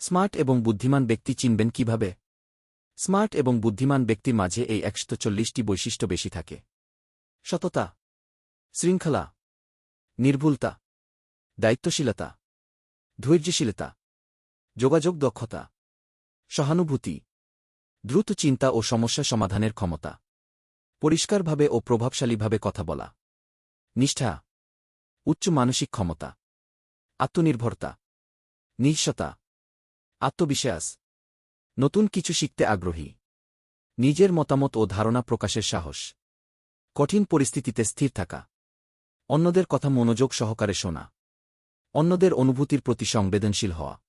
Smart এবং বুদ্ধিমান ব্যক্তি চিনবেন কীভাবে? স্মার্ট এবং বুদ্ধিমান ব্যক্তির মাঝে এই একশো চল্লিশটি বৈশিষ্ট্য বেশি থাকে। সততা, শৃঙ্খলা, নির্ভুলতা, দায়িত্বশীলতা, ধৈর্যশীলতা, যোগাযোগ দক্ষতা, সহানুভূতি, দ্রুত চিন্তা ও সমস্যা সমাধানের ক্ষমতা, পরিষ্কারভাবে ও প্রভাবশালীভাবে কথা বলা, নিষ্ঠা, উচ্চ মানসিক ক্ষমতা, আত্মনির্ভরতা নিঃস্বতা আত্মবিশ্বাস। নতুন কিছু শিখতে আগ্রহী। নিজের মতামত ও ধারণা প্রকাশের সাহস। কঠিন পরিস্থিতিতে স্থির থাকা। অন্যদের কথা মনোযোগ সহকারে শোনা। অন্যদের অনুভূতির প্রতি সংবেদনশীল হওয়া।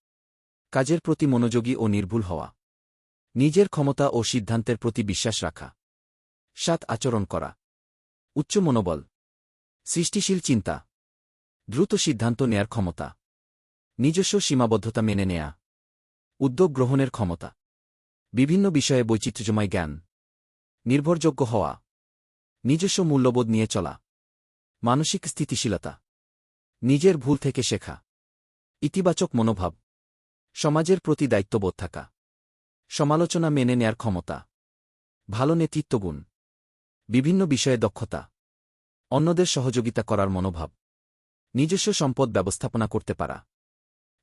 কাজের প্রতি মনোযোগী ও নির্ভুল হওয়া। নিজের ক্ষমতা ও সিদ্ধান্তের প্রতি বিশ্বাস রাখা। সাত আচরণ করা। উচ্চ মনোবল। সৃষ্টিশীল চিন্তা। দ্রুত সিদ্ধান্ত নেয়ার ক্ষমতা। নিজস্ব সীমাবদ্ধতা মেনে নেয়া। উদ্যোগ গ্রহণের ক্ষমতা। বিভিন্ন বিষয়ে বৈচিত্র্যময় জ্ঞান। নির্ভরযোগ্য হওয়া। নিজস্ব মূল্যবোধ নিয়ে চলা। মানসিক স্থিতিশীলতা। নিজের ভুল থেকে শেখা। ইতিবাচক মনোভাব। সমাজের প্রতি দায়িত্ববোধ থাকা। সমালোচনা মেনে নেয়ার ক্ষমতা। ভালো নেতৃত্বগুণ বিভিন্ন বিষয়ে দক্ষতা। অন্যদের সহযোগিতা করার মনোভাব। নিজস্ব সম্পদ ব্যবস্থাপনা করতে পারা।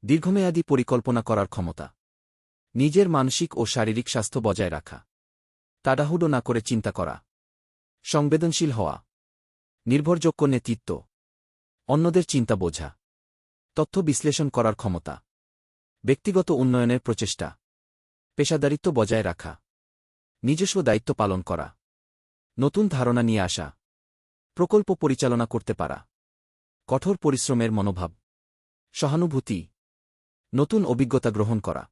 দীর্ঘমেয়াদী পরিকল্পনা করার ক্ষমতা। নিজের মানসিক ও শারীরিক স্বাস্থ্য বজায় রাখা। তাড়াহুড়ো না করে চিন্তা করা। সংবেদনশীল হওয়া। নির্ভরযোগ্য নেতৃত্ব। অন্যদের চিন্তা বোঝা। তথ্য বিশ্লেষণ করার ক্ষমতা। ব্যক্তিগত উন্নয়নের প্রচেষ্টা। পেশাদারিত্ব বজায় রাখা। নিজস্ব দায়িত্ব পালন করা। নতুন ধারণা নিয়ে আসা। প্রকল্প পরিচালনা করতে পারা। কঠোর পরিশ্রমের মনোভাব। সহানুভূতি। নতুন অভিজ্ঞতা গ্রহণ করা।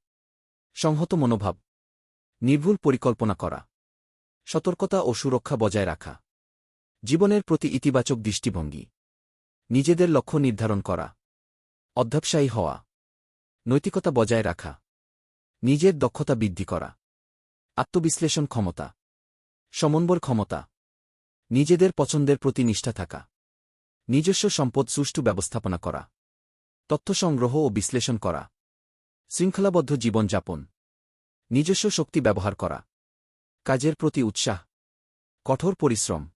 সংহত মনোভাব। নির্ভুল পরিকল্পনা করা। সতর্কতা ও সুরক্ষা বজায় রাখা। জীবনের প্রতি ইতিবাচক দৃষ্টিভঙ্গি। নিজেদের লক্ষ্য নির্ধারণ করা। অধ্যবসায়ী হওয়া। নৈতিকতা বজায় রাখা। নিজের দক্ষতা বৃদ্ধি করা। আত্মবিশ্লেষণ ক্ষমতা। সমন্বয় ক্ষমতা। নিজেদের পছন্দের প্রতি নিষ্ঠা থাকা। নিজস্ব সম্পদ সুষ্ঠু ব্যবস্থাপনা করা। তথ্য সংগ্রহ ও বিশ্লেষণ করা। শৃঙ্খলাবদ্ধ জীবনযাপন। নিজস্ব শক্তি ব্যবহার করা। কাজের প্রতি উৎসাহ। কঠোর পরিশ্রম।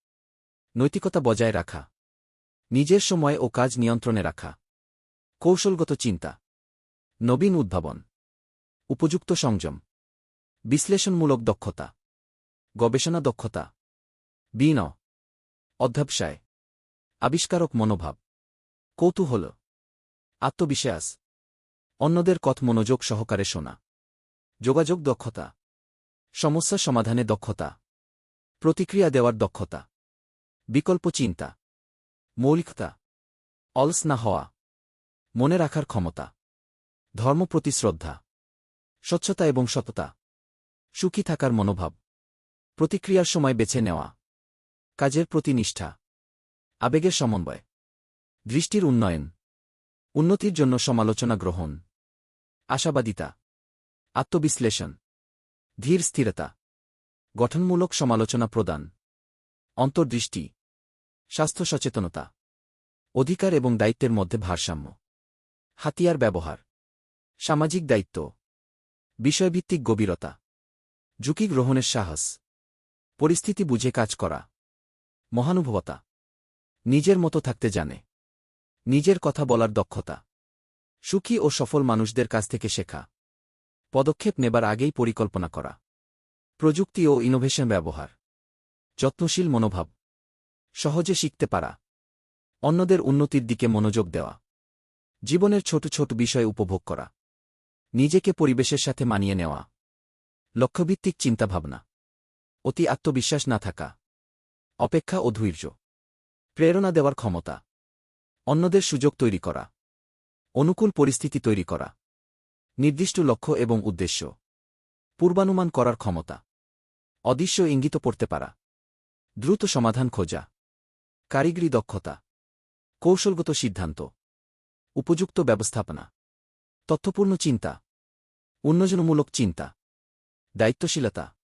নৈতিকতা বজায় রাখা। নিজের সময় ও কাজ নিয়ন্ত্রণে রাখা। কৌশলগত চিন্তা। নবীন উদ্ভাবন। উপযুক্ত সংযম। বিশ্লেষণমূলক দক্ষতা। গবেষণা দক্ষতা। বিন অধ্যাবসায়। আবিষ্কারক মনোভাব। কৌতূহল। আত্মবিশ্বাস। অন্যদের কথ মনোযোগ সহকারে শোনা। যোগাযোগ দক্ষতা। সমস্যা সমাধানে দক্ষতা। প্রতিক্রিয়া দেওয়ার দক্ষতা। বিকল্প চিন্তা। মৌলিকতা। অলস না হওয়া। মনে রাখার ক্ষমতা। ধর্ম প্রতি শ্রদ্ধা। স্বচ্ছতা এবং সততা। সুখী থাকার মনোভাব। প্রতিক্রিয়ার সময় বেছে নেওয়া। কাজের প্রতি নিষ্ঠা। আবেগের সমন্বয়। দৃষ্টির উন্নয়ন। উন্নতির জন্য সমালোচনা গ্রহণ। আশাবাদিতা, আত্মবিশ্লেষণ, ধীর স্থিরতা, গঠনমূলক সমালোচনা প্রদান, অন্তর্দৃষ্টি, স্বাস্থ্য সচেতনতা, অধিকার এবং দায়িত্বের মধ্যে ভারসাম্য, হাতিয়ার ব্যবহার, সামাজিক দায়িত্ব, বিষয়ভিত্তিক গভীরতা, ঝুঁকি গ্রহণের সাহস, পরিস্থিতি বুঝে কাজ করা, মহানুভবতা, নিজের মতো থাকতে জানে, নিজের কথা বলার দক্ষতা। সুখী ও সফল মানুষদের কাছ থেকে শেখা। পদক্ষেপ নেবার আগেই পরিকল্পনা করা। প্রযুক্তি ও ইনোভেশন ব্যবহার। যত্নশীল মনোভাব। সহজে শিখতে পারা। অন্যদের উন্নতির দিকে মনোযোগ দেওয়া। জীবনের ছোট ছোট বিষয় উপভোগ করা। নিজেকে পরিবেশের সাথে মানিয়ে নেওয়া। লক্ষ্যভিত্তিক চিন্তাভাবনা। অতি আত্মবিশ্বাস না থাকা। অপেক্ষা ও ধৈর্য। প্রেরণা দেওয়ার ক্ষমতা। অন্যদের সুযোগ তৈরি করা। অনুকূল পরিস্থিতি তৈরি করা। নির্দিষ্ট লক্ষ্য এবং উদ্দেশ্য। পূর্বানুমান করার ক্ষমতা। অদৃশ্য ইঙ্গিত পড়তে পারা। দ্রুত সমাধান খোঁজা। কারিগরি দক্ষতা। কৌশলগত সিদ্ধান্ত। উপযুক্ত ব্যবস্থাপনা। তথ্যপূর্ণ চিন্তা। উন্নয়নমূলক চিন্তা। দায়িত্বশীলতা।